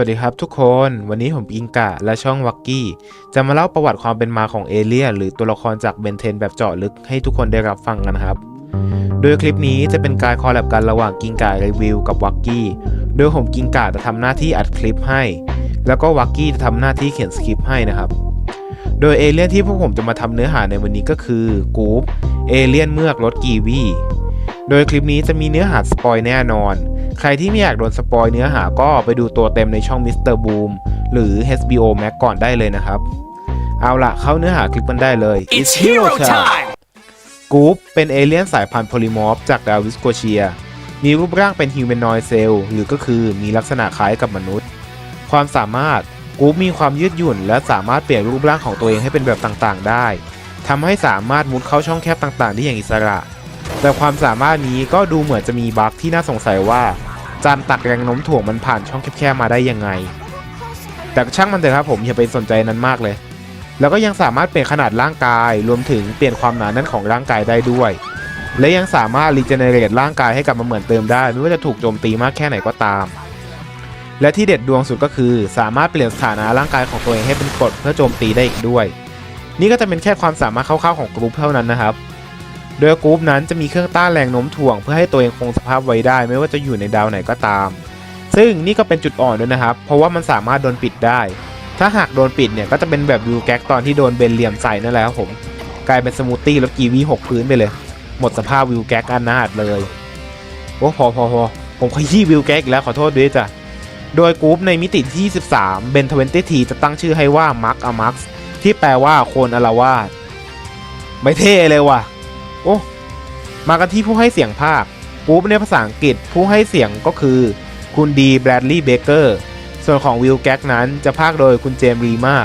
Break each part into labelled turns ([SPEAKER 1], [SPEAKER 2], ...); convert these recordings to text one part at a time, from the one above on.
[SPEAKER 1] วัสดีครับทุกคน วันนี้ผมอิงกะและช่องวักกี้ จะมาเล่าประวัติความเป็นมาของเอเลียนหรือตัวละครจากเบนเทนแบบเจาะลึกให้ทุกคนได้รับฟังกันครับ โดยคลิปนี้จะเป็นการคอลแลบกันระหว่างกิงกะรีวิวกับวักกี้ โดยผมกิงกะจะทำหน้าที่อัดคลิปให้ แล้วก็วักกี้จะทำหน้าที่เขียนสคริปต์ให้นะครับ โดยเอเลียนที่พวกผมจะมาทำเนื้อหาในวันนี้ก็คือกู๊ปเอเลียนเมือกรถกีวี โดยคลิปนี้จะมีเนื้อหาสปอยแน่นอน ใครที่ไม่อยากโดนสปอยเนื้อหาก็ไปดูตัวเต็มในช่อง Mr. Boom หรือ HBO Max ก่อนได้เลยนะครับ เอาล่ะเข้าเนื้อหาคลิปกันได้เลย
[SPEAKER 2] It's hero time!
[SPEAKER 1] กู๊ปเป็นเอเลี่ยนสายพันธุ์โพลิมอร์ฟจากดาววิสโกเชีย มีรูปร่างเป็นฮิวแมนนอยเซลหรือก็คือมีลักษณะคล้ายกับมนุษย์ ความสามารถกู๊ปมีความยืดหยุ่น และสามารถเปลี่ยนรูปร่างของตัวเองให้เป็นแบบต่างๆ ได้ทำให้สามารถมุดเข้าช่องแคบต่างๆ ได้อย่างอิสระ แต่ความสามารถนี้ก็ดูเหมือนจะมีบั๊กที่น่าสงสัยว่า จานตักแรงโน้มถ่วงมันผ่านช่องแคบๆมาได้ยังไง แต่ช่างมันเถอะครับผมอย่าไปสนใจนั้นมากเลย แล้วก็ยังสามารถเปลี่ยนขนาดร่างกาย รวมถึงเปลี่ยนความหนาแน่นของร่างกายได้ด้วย และยังสามารถรีเจเนเรตร่างกายให้กลับมาเหมือนเดิมได้ ไม่ว่าจะถูกโจมตีมากแค่ไหนก็ตาม และที่เด็ดดวงสุดก็คือ สามารถเปลี่ยนสถานะร่างกายของตัวเองให้เป็นกรดเพื่อโจมตีได้อีกด้วย นี่ก็จะเป็นแค่ความสามารถคร่าวๆของกรุ๊ปเท่านั้นนะครับ โดยกรุ๊ปนั้นจะมีเครื่องต้านแรงโน้มถ่วง เพื่อให้ตัวเองคงสภาพไว้ได้ ไม่ว่าจะอยู่ในดาวไหนก็ตาม ซึ่งนี่ก็เป็นจุดอ่อนด้วยนะครับ เพราะว่ามันสามารถโดนปิดได้ ถ้าหากโดนปิดเนี่ยก็จะเป็นแบบวิวแก๊กตอนที่โดนเบนเหลี่ยมใส่นั่นแหละครับผมกลายเป็นสมูทตี้รถกีวีหกพื้นไปเลย หมดสภาพวิวแก๊กอันนาดเลยโอ้พอพอพอผมขยี้วิวแก๊กอีกแล้วขอโทษด้วยจ้ะโดยกรุ๊ปในมิติที่ 13เบนทเวนตี้ทีจะตั้งชื่อให้ว่ามาร์คอมักที่แปลว่าโคนอลาวาดไม่เท่เลยว่ะ โอ้ มากันที่ผู้ให้เสียงภาคกรุ๊ปในภาษาอังกฤษผู้ให้เสียงก็คือ คุณดีแบรดลีย์เบเกอร์ส่วนของวิลแก๊กนั้นจะภาคโดยคุณเจมรีมา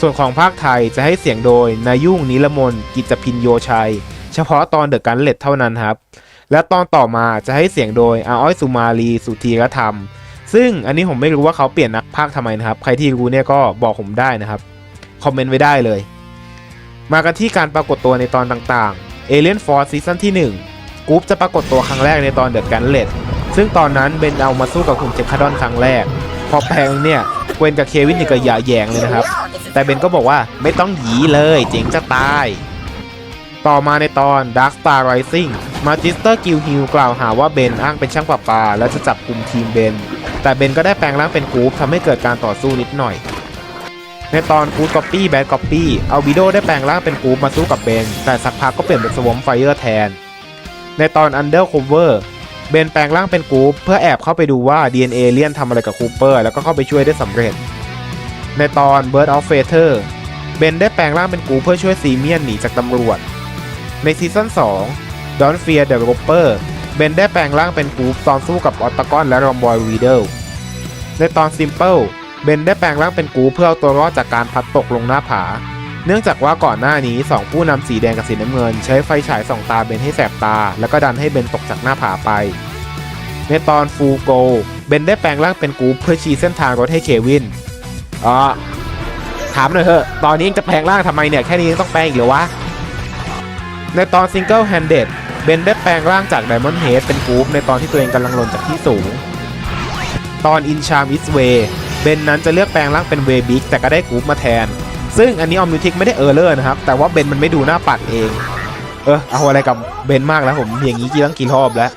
[SPEAKER 1] ส่วนของภาคไทยจะให้เสียงโดยนายุ่งนิลมนกิจพินโยชัย เฉพาะตอนเดอะกันเล็ดเท่านั้นครับ และตอนต่อมาจะให้เสียงโดยอาอ้อยสุมาลีสุธีรธรรม ซึ่งอันนี้ผมไม่รู้ว่าเขาเปลี่ยนนักภาคทำไมนะครับ ใครที่รู้เนี่ยก็บอกผมได้นะครับ คอมเมนต์ไว้ได้เลย มากันที่การปรากฏตัวในตอนต่างๆ Alien Force ซีซั่นที่ 1กรุ๊ปจะปรากฏตัวครั้งแรกในตอนเดอะกันเลดซึ่งตอนนั้นเบนเอามาสู้กับคุณเจคคาดอนครั้งแรก พอแปลงเนี่ยเวนกับเควินนี่ก็อย่าแยงเลยนะครับ แต่เบนก็บอกว่าไม่ต้องหยีเลยเจ๋งจะตาย ต่อมาในตอน Dark Star Rising มาจิสเตอร์กิลฮิลกล่าวหาว่าเบนอ้างเป็นช่างประปา และจะจับกลุ่มทีมเบน แต่เบนก็ได้แปลงร่างเป็นกรุ๊ปทำให้เกิดการต่อสู้นิดหน่อย ในตอน Good Copy Bad Copy เอาวิโดได้แปลงร่างเป็นกรุ๊ปมาสู้กับเบน แต่สักพักก็เปลี่ยนเป็นสวอมไฟเออร์แทน ในตอน Undercover เวอร์เบนแปลงร่างเป็นกรุ๊ปเพื่อแอบเข้าไปดูว่า DNA เลียนทำอะไรกับคูเปอร์แล้วก็เข้าไปช่วยได้สำเร็จ ในตอน Bird of Feather เบนได้แปลงร่างเป็นกรุ๊ปเพื่อช่วยซีเมียนหนีจากตำรวจ ในซีซั่น2 Don't Fear the Roper เบนได้แปลงร่างเป็นกรุ๊ปตอนสู้กับออตตากอนและรอมบอยวีเดลในตอน Simple เบนได้แปลงร่างเป็นกรุ๊ปเพื่อเอาตัวรอดจากการพัดตกลงหน้าผา เนื่องจากว่าก่อนหน้านี้ 2 ผู้นำสีแดงกับสีน้ำเงิน ใช้ไฟฉายส่องตาเบนให้แสบตา แล้วก็ดันให้เบนตกจากหน้าผาไป ในตอนฟูโกเบนได้แปลงร่างเป็นกรุ๊ปเพื่อชี้เส้นทางรถให้เควินอ๋อถามหน่อยเถอะ ตอนนี้ยังจะแปลงร่างทำไมเนี่ย แค่นี้ยังต้องแปลงอีกเหรอวะ ในตอน Single Handed เบนได้แปลงร่างจาก Diamond Head เป็นกรุ๊ปในตอนที่ตัวเองกำลังหล่นจากที่สูง ตอน In Charm Is Way เเบนนั้นจะเลือกแปลงร่างเป็น Way Big แต่ก็ได้กรุ๊ปมาแทน ซึ่งอันนี้ออม u ิทิกไม่ได้เออร์เลอร์นะครับ แต่ว่าเบนมันไม่ดูหน้าปัดเอง เออ เอาอะไรกับเบนมากแล้วผมอย่างนี้กี่ตั้งกี่รอบแล้ว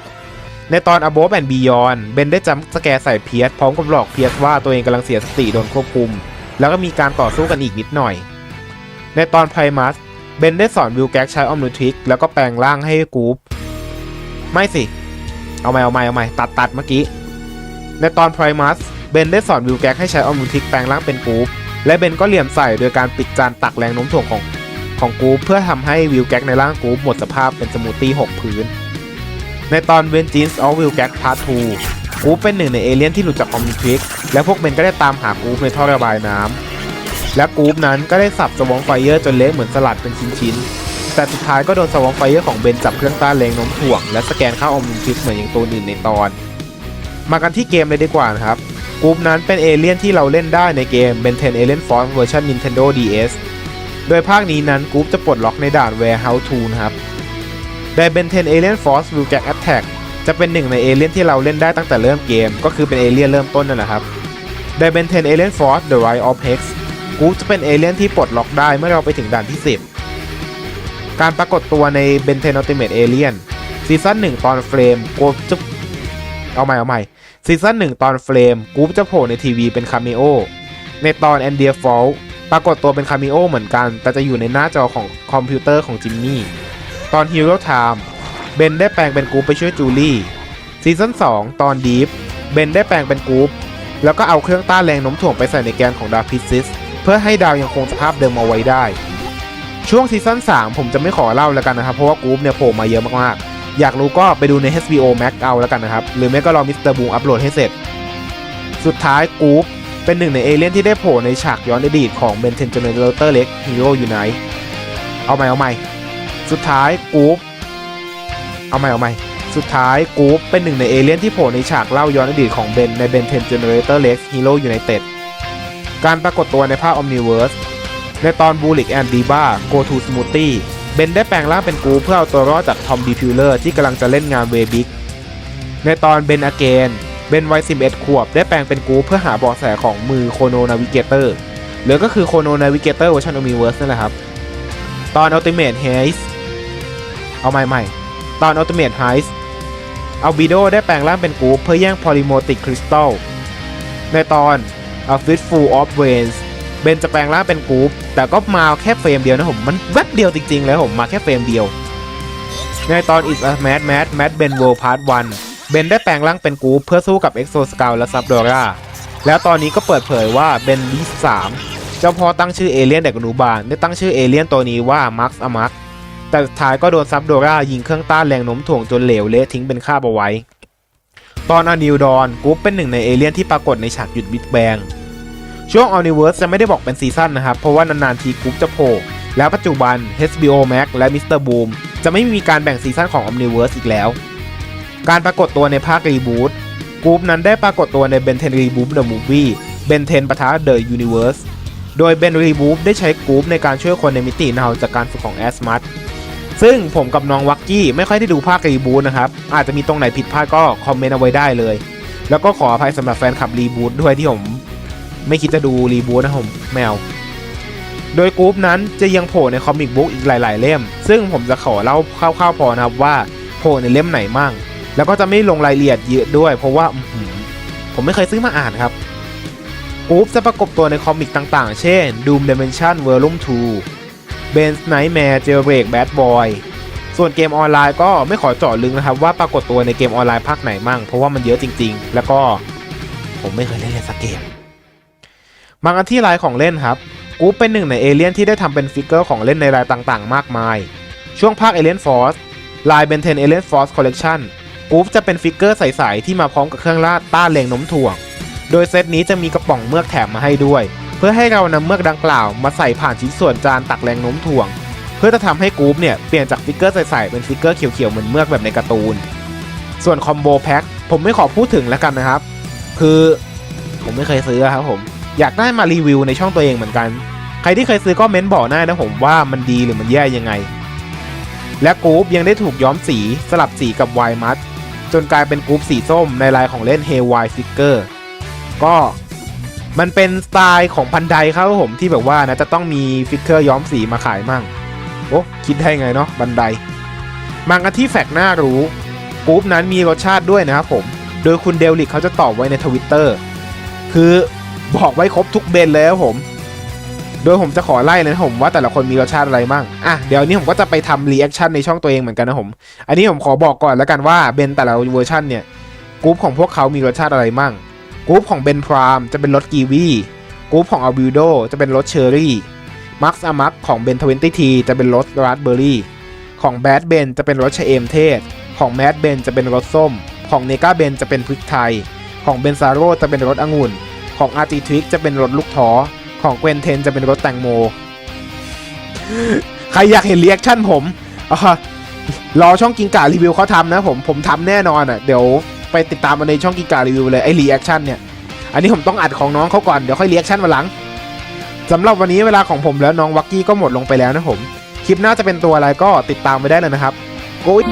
[SPEAKER 1] ในตอน Above and Beyond เบนได้จำสแกร์ใส่เพียสพร้อมกับหลอกเพียสว่าตัวเองกำลังเสียสติโดนควบคุม แล้วก็มีการต่อสู้กันอีกนิดหน่อย ในตอน Primus เบนได้สอนวิลแก๊กใช้ออมนูทิกแล้วก็แปลงร่างให้กรุ๊ปไม่สิ เอาใหม่เอาใหม่เอาใหม่ตัดตัดเมื่อกี้ ในตอน Primus เบนได้สอนวิลแก๊กให้ใช้ออมนูทิกแปลงร่างเป็นกรุ๊ปและเบนก็เหลี่ยมใส่โดยการปิดจานตักแรงโน้มถ่วงของของกรุ๊ปเพื่อทำให้วิลแก๊กในร่างกรุ๊ปหมดสภาพเป็นสมูทตี้หกพื้น ในตอน Vengeance of Will Gag Part 2กรุ๊ปเป็นหนึ่งในเอเลี่ยนที่หลุดจากออมนูทิกและพวกเบนก็ได้ตามหากรุ๊ปในท่อระบายน้ำและกรุ๊ปนั้นก็ได้สับสวองไฟเออร์จนเละเหมือนสลัดเป็นชิ้นๆแต่สุดท้ายก็โดนสวองไฟเออร์ของเบนจับเครื่องต้านแรงโน้มถ่วงและสแกนเข้าออมนิทิสเหมือนอย่างตัวอื่นในตอน มากันที่เกมเลยดีกว่านะครับ กรุ๊ปนั้นเป็นเอเลี่ยนที่เราเล่นได้ในเกม Ben 10 Alien Force เวอร์ชัน Nintendo DS โดยภาคนี้นั้นกรุ๊ปจะปลดล็อกในด่าน Warehouse 2นะครับโดย Ben 10 Alien Force Will Gag Attack จะเป็นหนึ่งในเอเลี่ยนที่เราเล่นได้ตั้งแต่เริ่มเกม ก็คือเป็นเอเลี่ยนเริ่มต้นนั่นแหละครับไดเบนเทนเอเลียนฟอร์ส The Rise of Hex กูจะเป็นเอเลี่ยนที่ปลดล็อกได้เมื่อเราไปถึงด่านที่ 10 การปรากฏตัวใน Ben 10 Ultimate Alien ซีซั่น1ตอนเฟรมกูจะเอาใหม่เอาใหม่ ซีซั่น1ตอนเฟรมกูปจะโผล่ในทีวีเป็นคาเมโอในตอน a n d e r Fall ปรากฏตัวเป็นคาเมโอเหมือนกัน แต่จะอยู่ในหน้าจอของคอมพิวเตอร์ของจิมมี่ตอน Hero Time เบนได้แปลงเป็นกูปไปช่วยจูลี่ซีซั่น2 ตอน Deep เบนได้แปลงเป็นกูปแล้วก็เอาเครื่องต้านแรงโน้มถ่วงไปใส่ในแกนของดาวพิซิสเพื่อให้ดาวยังคงสภาพเดิมเอาไว้ได้ ช่วงซีซั่น3 ผมจะไม่ขอเล่าแล้วกันนะครับ เพราะว่ากู๊ปเนี่ยโผล่มาเยอะมากๆ อยากรู้ก็ไปดูใน HBO Max เอาแล้วกันนะครับ หรือไม่ก็รอมิสเตอร์บูมอัปโหลดให้เสร็จ สุดท้ายกู๊ปเป็นหนึ่งในเอเลี่ยนที่ได้โผล่ในฉากย้อนอดีตของ Ben 10 Generator เล็ก Hero Unite เอาใหม่เอาใหม่ สุดท้ายกู๊ปเอาใหม่เอาใหม่ สุดท้ายกู๊ปเป็นหนึ่งในเอเลี่ยนที่โผล่ในฉากเล่าย้อนอดีตของเบนใน Ben 10 Generator Lex Hero United การปรากฏตัวในภาค Omniverse ในตอน Bullock and Diva Go to Smoothie เบนได้แปลงร่างเป็นกูเพื่อเอาตัวรอดจากทอมดีฟิวเลอร์ที่กำลังจะเล่นงานเวบิกในตอนเบนอเกนเบนวัย 11 ขวบ ได้แปลงเป็นกูเพื่อหาเบาะแสของมือโคโนนาวิเกเตอร์หรือก็คือโคโนนาวิเกเตอร์เวอร์ชัน Omniverse นั่นแหละครับ ตอน Ultimate Heist เอาใหม่ๆ ตอน Ultimate Heist อัลบิโดได้แปลงร่างเป็นกูเพื่อแย่งพอลิโมติกคริสตัลในตอน A Fistful of Veins เบนจะแปลงร่างเป็นกู๊ปแต่ก็มาแค่เฟรมเดียวนะผมมันแวบเดียวจริงๆเลยผมมาแค่เฟรมเดียว ในตอน It's a Mad Mad Mad Ben World Part 1เบนได้แปลงร่างเป็นกู๊ปเพื่อสู้กับ Exo Scout และ Subdora แล้วตอนนี้ก็เปิดเผยว่าเบนดีสามเจ้าพ่อตั้งชื่อเอเลี่ยนเด็กอนุบาลได้ตั้งชื่อเอเลี่ยนตัวนี้ว่า Max a m a x แต่สุดท้ายก็โดนซับโดรายิงเครื่องต้านแรงโน้มถ่วงจนเหลวเละทิ้งเป็นคาบเอาไว้ ตอนอนิวดอนกู๊ปเป็นหนึ่งในเอเลี่ยนที่ปรากฏในฉากหยุดบิ๊กแบง ช่วง Omniverse จะไม่ได้บอกเป็นซีซั่นนะครับ เพราะว่านานๆทีกรุ๊ปจะโผล่แล้วปัจจุบัน HBO Max และ Mr. Boom จะไม่มีการแบ่งซีซั่นของ Omniverse อีกแล้ว การปรากฏตัวในภาครีบูตกรุ๊ปนั้นได้ปรากฏตัวใน Ben 10 Reboot The Movie Ben 10ปะทะ The Universe โดย Ben Reboot ได้ใช้กรุ๊ปในการช่วยคนในมิติเนาจากการฝึกของแอสมัตซึ่งผมกับน้องวักกี้ไม่ค่อยได้ดูภาครีบูตนะครับ อาจจะมีตรงไหนผิดพลาดก็คอมเมนต์เอาไว้ได้เลย แล้วก็ขออภัยสำหรับแฟนคลับรีบูตด้วยที่ผม ไม่คิดจะดูรีบูทนะผมแมว โดยกรุ๊ปนั้นจะยังโผล่ในคอมิกบุ๊กอีกหลาย ๆ เล่ม ซึ่งผมจะขอเล่าคร่าวๆพอนะครับว่าโผล่ในเล่มไหนมั่ง แล้วก็จะไม่ลงรายละเอียดเยอะด้วย เพราะว่าผมไม่เคยซื้อมาอ่านครับกรุ๊ปจะประกบตัวในคอมิกต่างๆ เช่น Doom Dimension Volume 2 Ben's Nightmare Jailbreak Bad Boy ส่วนเกมออนไลน์ก็ไม่ขอเจาะลึกนะครับว่าปรากฏตัวในเกมออนไลน์ภาคไหนมั่ง เพราะว่ามันเยอะจริง ๆ แล้วก็ผมไม่เคยเล่นเลยสักเกม มากันที่ลายของเล่นครับกูเป็นหนึ่งในเอเลี่ยนที่ได้ทำเป็นฟิกเกอร์ของเล่นในลายต่างๆ มากมาย ช่วงภาค Alien Force ลาย Ben 10 Alien Force Collection กูจะเป็นฟิกเกอร์ใสๆที่มาพร้อมกับเครื่องลาดต้านแรงน้มถ่วง โดยเซตนี้จะมีกระป๋องเมือกแถมมาให้ด้วย เพื่อให้เรานำเมือกดังกล่าวมาใส่ผ่านชิ้นส่วนจานตักแรงน้มถ่วง เพื่อจะทำให้กู๊ปเนี่ยเปลี่ยนจากฟิกเกอร์ใสๆเป็นฟิกเกอร์เขียวๆเหมือนเมือกแบบในการ์ตูน ส่วนคอมโบแพ็คผมไม่ขอพูดถึงแล้วกันนะครับ คือผมไม่เคยซื้อครับผม อยากได้มารีวิวในช่องตัวเองเหมือนกัน ใครที่เคยซื้อก็เม้นบอกได้นะผมว่ามันดีหรือมันแย่ยังไง และกรุ๊ปยังได้ถูกย้อมสีสลับสีกับไวมัดจนกลายเป็นกรุ๊ปสีส้มในลายของเล่น h a y w i Figure ก็มันเป็นสไตล์ของพันไดครับผมที่แบบว่านะจะต้องมีฟิกเกอร์ย้อมสีมาขายมั่ง โอ้คิดได้ไงเนาะบันไดมากันที่แฟกหน้ารู้กรุ๊ปนั้นมีรสชาติด้วยนะครับผม โดยคุณเดลิกเขาจะตอบไว้ในทวิตเตอร์คือ บอกไว้ครบทุกเบนเลยครับผม โดยผมจะขอไล่เลยนะผมว่าแต่ละคนมีรสชาติอะไรมั่งอะเดี๋ยวนี้ผมก็จะไปทำรีแอคชั่นในช่องตัวเองเหมือนกันนะผม อันนี้ผมขอบอกก่อนแล้วกันว่าเบนแต่ละเวอร์ชันเนี่ยกรุ๊ปของพวกเขามีรสชาติอะไรมั่งกรุ๊ปของเบนพรามจะเป็นรสกีวีกรุ๊ปของอัลบิโดจะเป็นรสเชอร์รี่มักซ์อามักของเบนทเวนตี้ทีจะเป็นรสราสเบอร์รี่ของแบดเบนจะเป็นรสชะเอมเทศ ของแมดเบนจะเป็นรสส้ม ของเนกาเบนจะเป็นพริกไทย ของเบนซาโรจะเป็นรสองุ่น ของอาร์ติทวิกจะเป็นรสลูกท้อของเกวนเทนจะเป็นรสแตงโม ใครอยากเห็นรีแอคชั่นผมรอช่องกิงการีวิวเขาทำนะผมผมทำแน่นอนอะ เดี๋ยวไปติดตามมาในช่องกิงการีวิวเลยไอ้รีแอคชั่นเนี่ย อันนี้ผมต้องอัดของน้องเขาก่อน เดี๋ยวค่อยรีแอคชั่นวันหลังสำหรับวันนี้เวลาของผมแล้วน้องวักกี้ก็หมดลงไปแล้วนะผม คลิปหน้าจะเป็นตัวอะไรก็ติดตามไปได้เลยนะครับโกย